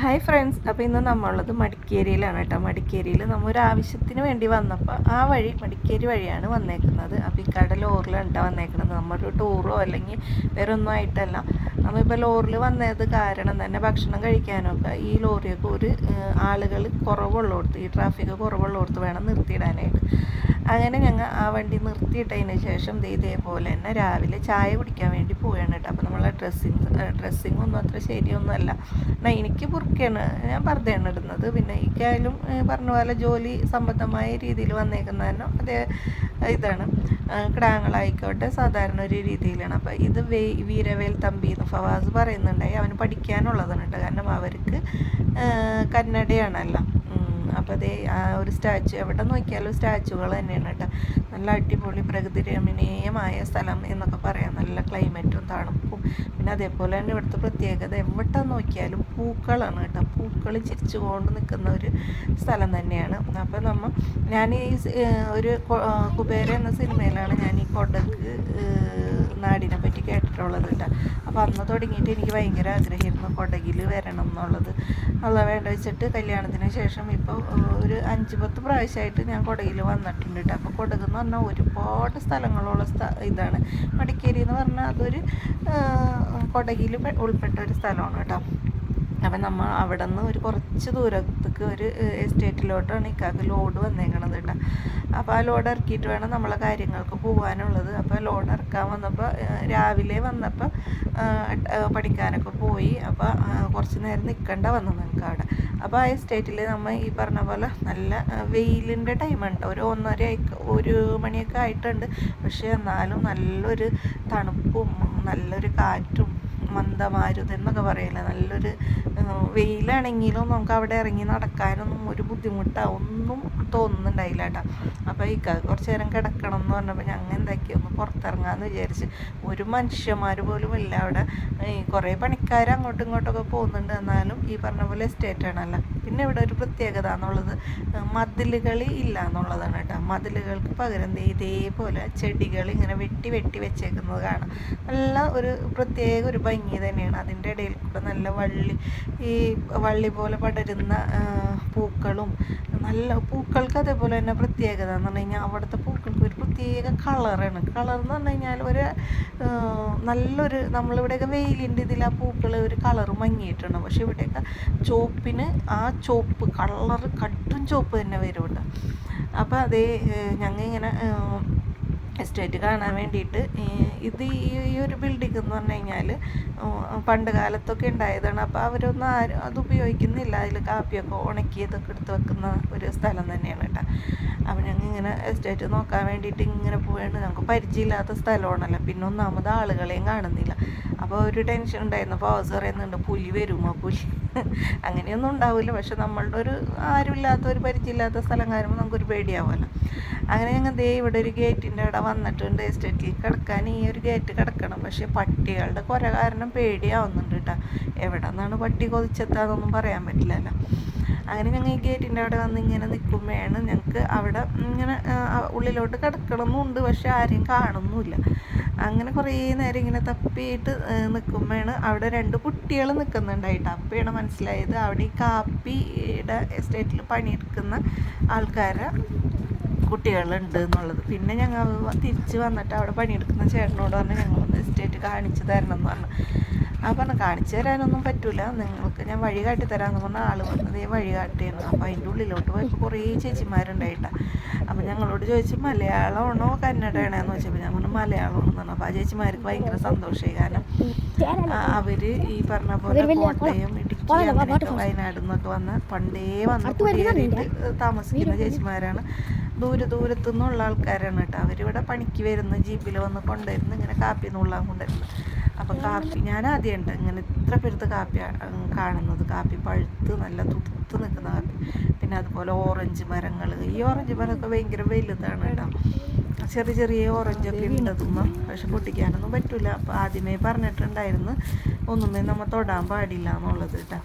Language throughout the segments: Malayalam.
ഹായ് ഫ്രണ്ട്സ് അപ്പോൾ ഇന്ന് നമ്മളുള്ളത് മടിക്കേരിയിലാണ് കേട്ടോ. മടിക്കേരിയിൽ നമ്മൾ ഒരു ആവശ്യത്തിന് വേണ്ടി വന്നപ്പോൾ ആ വഴി മടിക്കേരി വഴിയാണ് വന്നേക്കുന്നത്. അപ്പോൾ ഈ കട ലോറിലാണ് കേട്ടോ വന്നേക്കുന്നത്. നമ്മളൊരു ടൂറോ അല്ലെങ്കിൽ വേറെ ഒന്നും ആയിട്ടല്ല. നമ്മളിപ്പോൾ ലോറിൽ വന്നത് കാരണം തന്നെ ഭക്ഷണം കഴിക്കാനൊക്കെ ഈ ലോറിയൊക്കെ ഒരു ആളുകൾ കുറവുള്ളോടത്ത് ഈ ട്രാഫിക് കുറവുള്ളോടത്ത് വേണം നിർത്തിയിടാനായിട്ട്. അങ്ങനെ ഞങ്ങൾ ആ വണ്ടി നിർത്തിയിട്ടതിന് ശേഷം ഇതേപോലെ തന്നെ രാവിലെ ചായ കുടിക്കാൻ വേണ്ടി പോവുകയാണ് കേട്ടോ. അപ്പോൾ നമ്മളെ ഡ്രസ്സിങ് ഡ്രസ്സിങ് ഒന്നും അത്ര ശരിയൊന്നും അല്ല എന്നാൽ എനിക്ക് ബുർക്കയാണ് ഞാൻ പർദ്ദയാണ് ഇടുന്നത്. പിന്നെ എനിക്കായാലും പറഞ്ഞ പോലെ ജോലി സംബന്ധമായ രീതിയിൽ വന്നേക്കുന്ന തന്നെ അതേ ഇതാണ്. കിടാങ്ങളായിക്കോട്ടെ സാധാരണ ഒരു രീതിയിലാണ്. അപ്പോൾ ഇത് വേ വീരവേൽ തമ്പി എന്ന് ഫവാസ് പറയുന്നുണ്ടായി. അവന് പഠിക്കാനുള്ളതാണ് കേട്ടോ. കാരണം അവർക്ക് കന്നഡയാണല്ലോ അപ്പോൾ അതേ ആ ഒരു സ്റ്റാച്ചു എവിടെ നോക്കിയാലും സ്റ്റാച്ചുകൾ തന്നെയാണ് കേട്ടോ. നല്ല അടിപൊളി പ്രകൃതി രമണീയമായ സ്ഥലം എന്നൊക്കെ പറയാം. നല്ല ക്ലൈമറ്റും തണുപ്പും. പിന്നെ അതേപോലെ തന്നെ ഇവിടുത്തെ പ്രത്യേകത എവിടെ നോക്കിയാലും പൂക്കളാണ് കേട്ടോ. പൂക്കൾ ചിരിച്ചുകൊണ്ട് നിൽക്കുന്ന ഒരു സ്ഥലം തന്നെയാണ്. അപ്പോൾ നമ്മൾ ഞാൻ ഈ ഒരു കുബേര എന്ന സിനിമയിലാണ് ഞാൻ ഈ കൊടക് ഏഹ് നാടിനെ പറ്റി കേട്ടിട്ടുള്ളത് കേട്ടോ. അപ്പോൾ അന്ന് തുടങ്ങിയിട്ട് എനിക്ക് ഭയങ്കര ആഗ്രഹമായിരുന്നു കൊടകിൽ വരണം എന്നുള്ളത്. അത് വേണ്ട വെച്ചിട്ട് കല്യാണത്തിന് ശേഷം ഇപ്പോൾ ഒരു അഞ്ച് പത്ത് പ്രാവശ്യമായിട്ട് ഞാൻ കൊടകിൽ വന്നിട്ടുണ്ട് കേട്ടോ. അപ്പോൾ കൊടക് എന്ന് പറഞ്ഞാൽ ഒരുപാട് സ്ഥലങ്ങളുള്ള സ്ഥ ഇതാണ്. മടിക്കേരി എന്ന് പറഞ്ഞാൽ അതൊരു കൊടകിൽ ഉൾപ്പെട്ട ഒരു സ്ഥലമാണ് കേട്ടോ. അപ്പം നമ്മൾ അവിടെ നിന്ന് ഒരു കുറച്ച് ദൂരത്തേക്ക് ഒരു എസ്റ്റേറ്റിലോട്ടാണ് ഇക്കാക്ക് ലോഡ് വന്നേക്കണത് കേട്ടോ. അപ്പോൾ ആ ലോഡ് ഇറക്കിയിട്ട് വേണം നമ്മളെ കാര്യങ്ങൾക്ക് പോകാനുള്ളത് അപ്പോൾ ലോഡ് ഇറക്കാൻ വന്നപ്പോൾ രാവിലെ വന്നപ്പോൾ പഠിക്കാനൊക്കെ പോയി. അപ്പോൾ കുറച്ച് നേരം നിൽക്കേണ്ട വന്നു നമുക്ക് അവിടെ. അപ്പോൾ ആ എസ്റ്റേറ്റിൽ നമ്മൾ ഈ പറഞ്ഞ പോലെ നല്ല വെയിലിന്റെ ടൈമുണ്ട് ഒരു ഒന്നര ഒരു മണിയൊക്കെ ആയിട്ടുണ്ട്. പക്ഷേ എന്നാലും നല്ലൊരു തണുപ്പും നല്ലൊരു കാറ്റും മന്ദമാരുത് എന്നൊക്കെ പറയില്ല. നല്ലൊരു വെയിലാണെങ്കിലും നമുക്ക് അവിടെ ഇറങ്ങി നടക്കാനൊന്നും ഒരു ബുദ്ധിമുട്ടാ. ഒന്നും തോന്നുന്നുണ്ടായില്ല കേട്ടോ. അപ്പോൾ ഈ കുറച്ച് നേരം കിടക്കണം എന്ന് പറഞ്ഞപ്പോൾ ഞങ്ങൾ എന്താക്കി ഒന്ന് പുറത്തിറങ്ങാമെന്ന് വിചാരിച്ച്. ഒരു മനുഷ്യന്മാർ പോലും ഇല്ല അവിടെ. കുറേ പണിക്കാർ അങ്ങോട്ടും ഇങ്ങോട്ടൊക്കെ പോകുന്നുണ്ട്. എന്നാലും ഈ പറഞ്ഞ പോലെ എസ്റ്റേറ്റ് ആണല്ലോ. പിന്നെ ഇവിടെ ഒരു പ്രത്യേകത എന്നുള്ളത് മതിലുകളി ഇല്ല എന്നുള്ളതാണ് കേട്ടോ. മതിലുകൾക്ക് പകരം ഇതേപോലെ ചെടികൾ ഇങ്ങനെ വെട്ടി വെട്ടി വെച്ചേക്കുന്നത് കാണാം. നല്ല ഒരു പ്രത്യേക ഒരു ഭംഗി തന്നെയാണ്. അതിന്റെ ഇടയിൽ കൂടെ നല്ല വള്ളി ഈ വള്ളി പോലെ പടരുന്ന പൂക്കളും നല്ല പൂക്കൾക്ക് അതേപോലെ തന്നെ പ്രത്യേകത എന്ന് പറഞ്ഞു കഴിഞ്ഞാൽ അവിടുത്തെ പൂക്കൾക്ക് ഒരു പ്രത്യേക കളറാണ് കളർ എന്ന് പറഞ്ഞു കഴിഞ്ഞാൽ ഒരു നല്ലൊരു നമ്മളിവിടെയൊക്കെ വെയിലിന്റെ ഇതിൽ ആ പൂക്കൾ ഒരു കളർ മങ്ങിയിട്ടുണ്ട്. പക്ഷെ ഇവിടെയൊക്കെ ചുവപ്പിന് ആ ചോപ്പ് കളർ കട്ടും ചോപ്പ് തന്നെ വരും ഇവിടെ അപ്പോൾ അതേ ഞങ്ങൾ ഇങ്ങനെ എസ്റ്റേറ്റ് കാണാൻ വേണ്ടിയിട്ട് ഇത് ഈ ഒരു ബിൽഡിംഗ് എന്ന് പറഞ്ഞു കഴിഞ്ഞാൽ പണ്ട് കാലത്തൊക്കെ ഉണ്ടായതാണ്. അപ്പോൾ അവരൊന്നും ആരും അത് ഉപയോഗിക്കുന്നില്ല. അതിൽ കാപ്പിയൊക്കെ ഉണക്കിയതൊക്കെ എടുത്ത് വെക്കുന്ന ഒരു സ്ഥലം തന്നെയാണ് കേട്ടോ. അപ്പം ഞങ്ങൾ ഇങ്ങനെ എസ്റ്റേറ്റ് നോക്കാൻ വേണ്ടിയിട്ട് ഇങ്ങനെ പോവുകയാണ് ഞങ്ങൾക്ക് പരിചയമില്ലാത്ത സ്ഥലമാണല്ലോ. പിന്നെ ഒന്നാമത് ആളുകളെയും കാണുന്നില്ല. അപ്പോൾ ഒരു ടെൻഷൻ ഉണ്ടായിരുന്നു. അപ്പോൾ ഹൗസ് പറയുന്നുണ്ട് പുലി വരുമോ പുലി. അങ്ങനെയൊന്നും ഉണ്ടാവില്ല പക്ഷെ നമ്മളുടെ ഒരു ആരുമില്ലാത്ത ഒരു പരിചയമില്ലാത്ത സ്ഥലം കാര്യമ്പോൾ നമുക്കൊരു പേടിയാവുമല്ലോ. അങ്ങനെ ഞങ്ങൾ ദേ ഇവിടെ ഒരു ഗേറ്റിന്റെ അവിടെ വന്നിട്ടുണ്ട്. എസ്റ്റേറ്റിൽ കിടക്കാൻ ഈ ഒരു ഗേറ്റ് കിടക്കണം. പക്ഷേ പട്ടികളുടെ കുര കാരണം പേടിയാവുന്നുണ്ട് കേട്ടോ. എവിടെ നിന്നാണ് പട്ടി കൊതിച്ചെത്താന്നൊന്നും പറയാൻ പറ്റില്ലല്ലോ. അങ്ങനെ ഞങ്ങൾ ഈ ഗേറ്റിന്റെ അവിടെ വന്ന് ഇങ്ങനെ നിൽക്കുമ്പോഴാണ് ഞങ്ങൾക്ക് അവിടെ ഇങ്ങനെ ഉള്ളിലോട്ട് കിടക്കണമെന്നുണ്ട്. പക്ഷെ ആരെയും കാണുന്നുമില്ല. അങ്ങനെ കുറേ നേരം ഇങ്ങനെ തപ്പിയിട്ട് നിൽക്കുമ്പോഴാണ് അവിടെ രണ്ട് കുട്ടികൾ നിൽക്കുന്നുണ്ടായിട്ട് അപ്പോഴാണ് മനസ്സിലായത് അവിടെ ഈ കാപ്പിയുടെ എസ്റ്റേറ്റിൽ പണിയെടുക്കുന്ന ആൾക്കാരെ കുട്ടികളുണ്ട് എന്നുള്ളത്. പിന്നെ ഞങ്ങൾ തിരിച്ച് വന്നിട്ട് അവിടെ പണിയെടുക്കുന്ന ചേട്ടനോട് പറഞ്ഞ് ഞങ്ങളൊന്ന് എസ്റ്റേറ്റ് കാണിച്ചു തരണം എന്ന് പറഞ്ഞു. ആ പറഞ്ഞു കാണിച്ചു തരാനൊന്നും പറ്റൂല. നിങ്ങൾക്ക് ഞാൻ വഴി കാട്ടി തരാമെന്ന് പറഞ്ഞ ആൾ വന്നത് ഈ വഴി കാട്ടിയാണ് അപ്പോൾ അതിന്റെ ഉള്ളിലോട്ട് പോയപ്പോൾ കുറേ ചേച്ചിമാരുണ്ടായിട്ട. അപ്പം ഞങ്ങളോട് ചോദിച്ചു മലയാളമാണോ കന്നഡയാണോന്ന് ചോദിച്ചപ്പോൾ ഞാൻ പറഞ്ഞു മലയാളമാണെന്ന് പറഞ്ഞു. അപ്പോൾ ആ ചേച്ചിമാർക്ക് ഭയങ്കര സന്തോഷമായി. കാരണം അവർ ഈ പറഞ്ഞ പോലെ കോട്ടയം ഇടുക്കി അങ്ങനെയൊക്കെ വയനാട് നിന്നൊക്കെ വന്ന് പണ്ടേ വന്ന് കുടിയേറിയിട്ട് താമസിക്കുന്ന ചേച്ചിമാരാണ്. ദൂരെ ദൂരത്തുനിന്നുള്ള ആൾക്കാരാണ് കേട്ടോ. അവരിവിടെ പണിക്ക് വരുന്ന ജീപ്പിൽ വന്ന് കൊണ്ടുവരുന്നു ഇങ്ങനെ കാപ്പി നുള്ളാൻ കൊണ്ടുവരുന്നു അപ്പം കാപ്പി ഞാൻ ആദ്യമുണ്ട് ഇങ്ങനെ ഇത്ര പെരുത്ത കാപ്പി കാണുന്നത്. കാപ്പി പഴുത്ത് നല്ല തുടുത്ത് നിൽക്കുന്ന കാപ്പി. പിന്നെ അതുപോലെ ഓറഞ്ച് മരങ്ങൾ ഈ ഓറഞ്ച് മരമൊക്കെ ഭയങ്കര വലുതാണ് കേട്ടോ. ചെറിയ ചെറിയ ഓറഞ്ചൊക്കെ ഉണ്ടതൊന്നും പക്ഷെ പൊട്ടിക്കാനൊന്നും പറ്റില്ല അപ്പോൾ ആദ്യമേ പറഞ്ഞിട്ടുണ്ടായിരുന്നു ഒന്നുമേ നമ്മൾ തൊടാൻ പാടില്ല എന്നുള്ളത് കേട്ടോ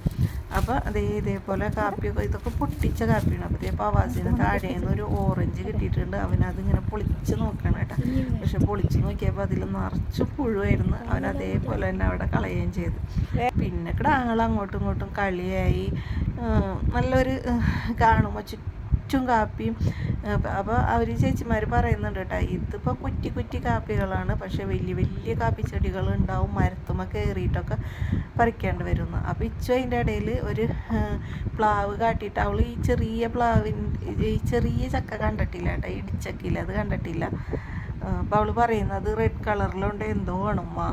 അപ്പോൾ അതേ ഇതേപോലെ കാപ്പിയൊക്കെ ഇതൊക്കെ പൊട്ടിച്ച കാപ്പിയാണ്. അപ്പോൾ ഇതേ പവാസിന് താഴെ ഒരു ഓറഞ്ച് കിട്ടിയിട്ടുണ്ട്. അവനതിങ്ങനെ പൊളിച്ച് നോക്കണം കേട്ടോ പക്ഷെ പൊളിച്ച് നോക്കിയപ്പോൾ അതിൽ നിറച്ച് പുഴുവായിരുന്നു. അവൻ അതേപോലെ തന്നെ അവിടെ കളയുകയും ചെയ്തു. പിന്നെ കിടാങ്ങൾ അങ്ങോട്ടും ഇങ്ങോട്ടും കളിയായി. നല്ലൊരു കാണുമ്പോൾ ചുറ്റും കാപ്പിയും. അപ്പോൾ അവർ ചേച്ചിമാർ പറയുന്നുണ്ട് കേട്ടോ ഇതിപ്പോൾ കുറ്റി കുറ്റി കാപ്പികളാണ്. പക്ഷേ വലിയ വലിയ കാപ്പി ചെടികൾ ഉണ്ടാവും മരത്തുമ്മ കയറിയിട്ടൊക്കെ പറിക്കേണ്ടി വരുന്നു. അപ്പോൾ ഇച്ചു അതിന്റെ ഇടയിൽ ഒരു പ്ലാവ് കാട്ടിയിട്ട് അവൾ ഈ ചെറിയ പ്ലാവിൻ ഈ ചെറിയ ചക്ക കണ്ടിട്ടില്ല കേട്ടോ ഇടിച്ചക്കില്ല അത് കണ്ടിട്ടില്ല. അപ്പോൾ അവൾ പറയുന്നത് റെഡ് കളറിലുണ്ട് എന്തോ വേണമ്മ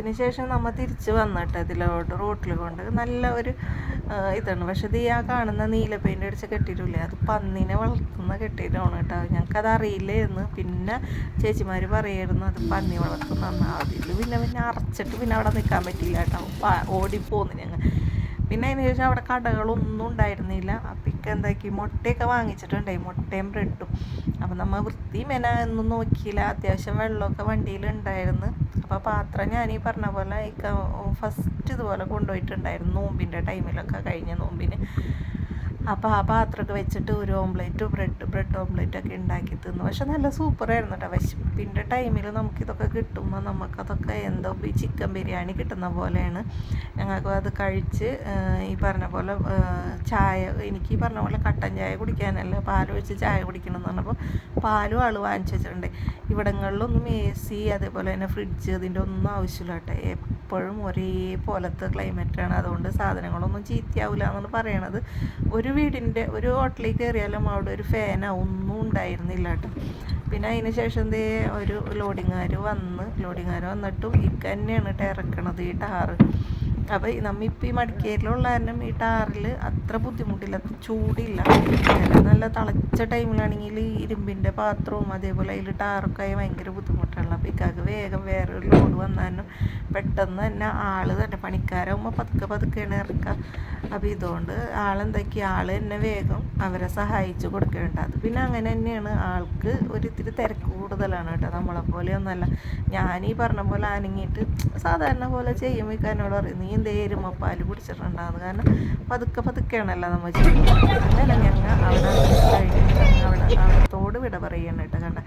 അതിനുശേഷം നമ്മൾ തിരിച്ച് വന്നിട്ട് ഇതിലോട്ട് റോട്ടിൽ കൊണ്ട്. നല്ല ഒരു ഇതാണ്. പക്ഷെ ഇത് ആ കാണുന്ന നീല പെയിന്റ് അടിച്ച കെട്ടിയിട്ടില്ലേ അത് പന്നിനെ വളർത്തുന്ന കെട്ടിയിട്ടാണ് കേട്ടോ. ഞങ്ങൾക്കത് അറിയില്ലായിരുന്നു പിന്നെ ചേച്ചിമാർ പറയായിരുന്നു അത് പന്നി വളർത്തുന്ന അതിൽ പിന്നെ പിന്നെ അറച്ചിട്ട് പിന്നെ അവിടെ നിൽക്കാൻ പറ്റില്ല കേട്ടോ. ഓടിപ്പോന്നു ഞങ്ങൾ പിന്നെ അതിന് ശേഷം അവിടെ കടകളൊന്നും ഉണ്ടായിരുന്നില്ല. അപ്പം ഇക്ക എന്താക്കി? മുട്ടയൊക്കെ വാങ്ങിച്ചിട്ടുണ്ടായി മുട്ടയും ബ്രെഡും. അപ്പം നമ്മൾ വൃത്തി മെന ഒന്നും നോക്കിയില്ല. അത്യാവശ്യം വെള്ളമൊക്കെ വണ്ടിയിൽ ഉണ്ടായിരുന്നു അപ്പോൾ പാത്രം ഞാൻ ഈ പറഞ്ഞ പോലെ ഫസ്റ്റ് ഇതുപോലെ കൊണ്ടുപോയിട്ടുണ്ടായിരുന്നു നോമ്പിന്റെ ടൈമിലൊക്കെ കഴിഞ്ഞ നോമ്പിന്. അപ്പോൾ ആ പാത്രമൊക്കെ വെച്ചിട്ട് ഒരു ഓംലേറ്റ് ബ്രെഡ് ബ്രെഡ് ഓംലേറ്റ് ഒക്കെ ഉണ്ടാക്കി തിന്നു. പക്ഷെ നല്ല സൂപ്പറായിരുന്നു കേട്ടോ. വിശപ്പിന്റെ ടൈമിൽ നമുക്കിതൊക്കെ കിട്ടുമ്പോൾ നമുക്കതൊക്കെ എന്തോ ഈ ചിക്കൻ ബിരിയാണി കിട്ടുന്ന പോലെയാണ്. ഞങ്ങൾക്ക് അത് കഴിച്ച് ഈ പറഞ്ഞ പോലെ ചായ എനിക്ക് ഈ പറഞ്ഞ പോലെ കട്ടൻ ചായ കുടിക്കാനല്ല പാലൊഴിച്ച് ചായ കുടിക്കണം എന്ന് പറഞ്ഞപ്പോൾ പാലും ആൾ വാങ്ങിച്ചു വെച്ചിട്ടുണ്ട്. ഇവിടങ്ങളിലൊന്നും എ സി അതേപോലെ തന്നെ ഫ്രിഡ്ജ് അതിന്റെ ഒന്നും ആവശ്യമില്ല കേട്ടോ. എപ്പോഴും ഒരേപോലത്തെ ക്ലൈമറ്റാണ് അതുകൊണ്ട് സാധനങ്ങളൊന്നും ചീത്തയാവില്ല എന്നാണ് പറയണത്. ഒരു വീടിന്റെ ഒരു ഹോട്ടലിൽ കയറിയാലും അവിടെ ഒരു ഫാനോ ഒന്നും ഉണ്ടായിരുന്നില്ല കേട്ടോ. പിന്നെ അതിന് ശേഷം ദേ ഒരു ലോഡിങ്ങാർ വന്ന് ലോഡിങ്ങാർ വന്നിട്ടും ഇക്ക തന്നെയാണ് ഇറക്കണത് ഈ ടാറ്. അപ്പോൾ നമ്മിപ്പോൾ ഈ മടിക്കേരിലുള്ള കാരണം ഈ ടാറിൽ അത്ര ബുദ്ധിമുട്ടില്ല ചൂടില്ല. നല്ല തിളച്ച ടൈമിലാണെങ്കിൽ ഇരുമ്പിന്റെ പാത്രവും അതേപോലെ അതിൽ ടാറൊക്കെ ആയി ഭയങ്കര ബുദ്ധിമുട്ടാണ് അപ്പോൾ ഇക്കാക്ക് വേഗം വേറെ ഒരു ലോഡ് വന്നാലും പെട്ടെന്ന് തന്നെ ആൾ തന്നെ പണിക്കാരാകുമ്പോൾ പതുക്കെ പതുക്കെയാണ് ഇറക്കുക അപ്പോൾ ഇതുകൊണ്ട് ആളെന്തൊക്കെ? ആൾ തന്നെ വേഗം അവരെ സഹായിച്ചു കൊടുക്കേണ്ടത് പിന്നെ അങ്ങനെ തന്നെയാണ്. ആൾക്ക് ഒരു ഇത്തിരി തിരക്ക് കൂടുതലാണ് കേട്ടോ. നമ്മളെ പോലെയൊന്നുമല്ല ഞാൻ ഈ പറഞ്ഞ പോലെ അനങ്ങിയിട്ട് സാധാരണ പോലെ ചെയ്യുമ്പോൾ എന്നോട് പറയും നീ എന്തേ എരുമപ്പാൽ കുടിച്ചിട്ടുണ്ടാകുന്നത് കാരണം പതുക്കെ പതുക്കെയാണല്ലോ നമ്മൾ ചെയ്യുന്നത് അങ്ങനെ ഞങ്ങൾ അവിടെ കഴിഞ്ഞിട്ട് അവിടെ അവിടത്തോട് വിട പറയണം കേട്ടോ കണ്ട.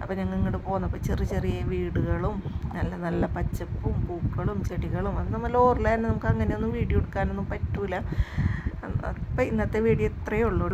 അപ്പോൾ ഞങ്ങൾ ഇങ്ങോട്ട് പോന്നപ്പോൾ ചെറിയ ചെറിയ വീടുകളും നല്ല നല്ല പച്ചപ്പും പൂക്കളും ചെടികളും അത് നമ്മൾ ഓർലായിരുന്നു നമുക്ക് അങ്ങനെയൊന്നും വീഡിയോ എടുക്കാനൊന്നും പറ്റൂല. അപ്പം ഇന്നത്തെ വീഡിയോ ഇത്രയേ ഉള്ളൂ.